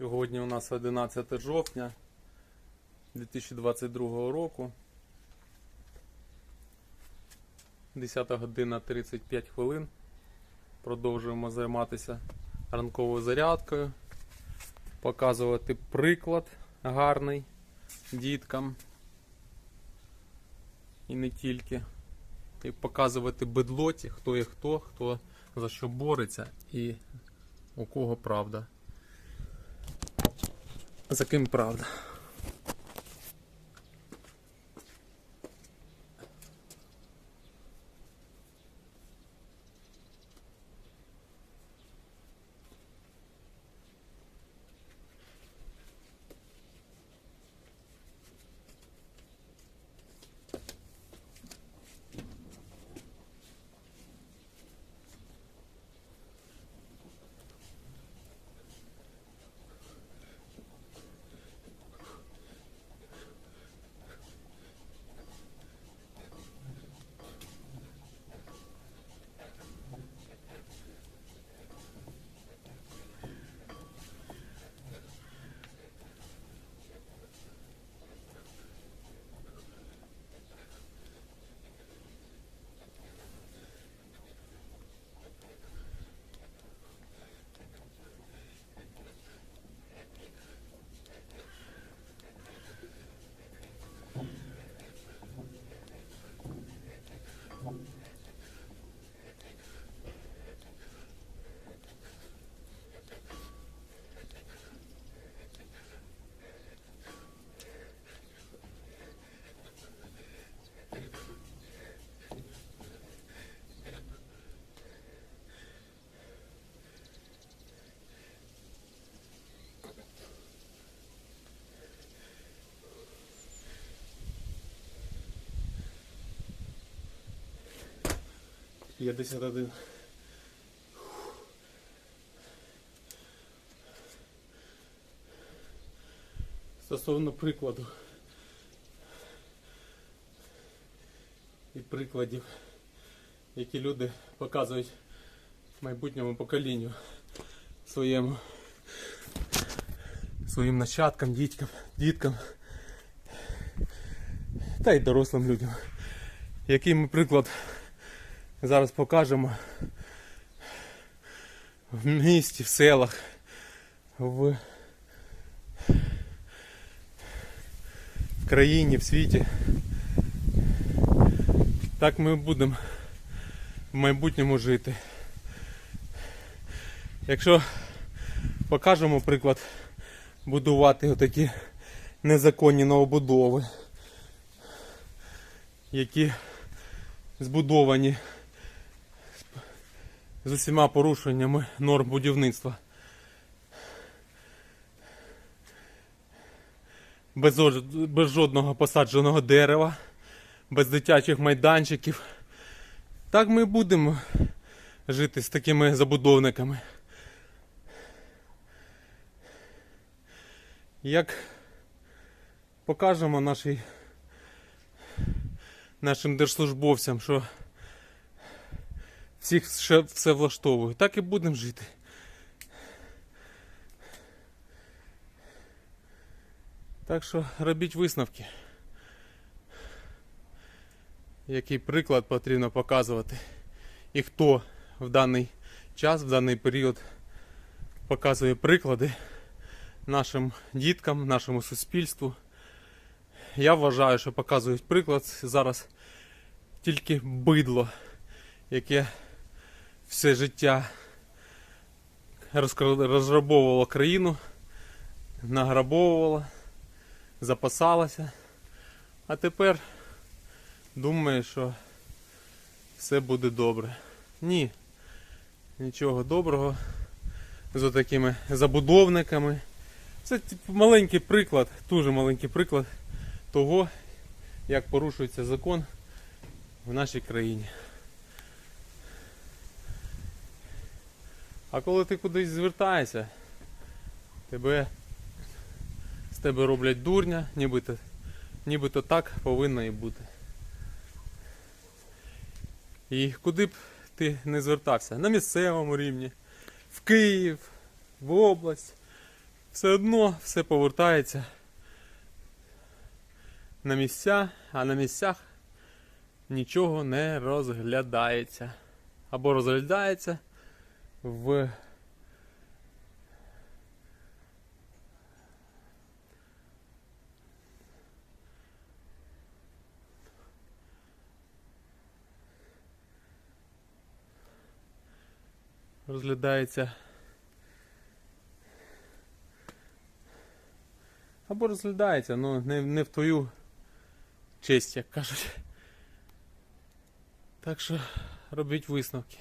Сьогодні у нас 11 жовтня 2022 року. 10 година 35 хвилин. Продовжуємо займатися ранковою зарядкою, показувати приклад гарний діткам. І не тільки. І показувати бедлоті, хто є хто, хто за що бореться і у кого правда. За ким правда? П'ятдесят один. Стосовно прикладу і прикладів, які люди показують майбутньому поколінню своєму своїм нащадкам, дітькам, діткам та й дорослим людям. Який ми приклад зараз покажемо в місті, в селах, в країні, в світі. Так ми будемо в майбутньому жити. Якщо покажемо приклад будувати отакі незаконні новобудови, які збудовані з усіма порушеннями норм будівництва. Без, без жодного посадженого дерева, без дитячих майданчиків. Так ми будемо жити з такими забудовниками. Як покажемо нашій, нашим держслужбовцям, що всіх ще все влаштовує. Так і будемо жити. Так що робіть висновки. Який приклад потрібно показувати. І хто в даний час, в даний період показує приклади нашим діткам, нашому суспільству. Я вважаю, що показують приклад зараз тільки бидло, яке все життя розграбовувало країну, награбовувало, запасалося. А тепер думає, що все буде добре. Ні. Нічого доброго з такими забудовниками. Це маленький приклад, дуже маленький приклад того, як порушується закон в нашій країні. А коли ти кудись звертаєшся, тебе з тебе роблять дурня, нібито, нібито так повинно і бути. І куди б ти не звертався? На місцевому рівні, в Київ, в область, все одно все повертається на місця, а на місцях нічого не розглядається. Або розглядається в розглядається. Або розглядається, ну не, не в твою честь, як кажуть. Так що робіть висновки.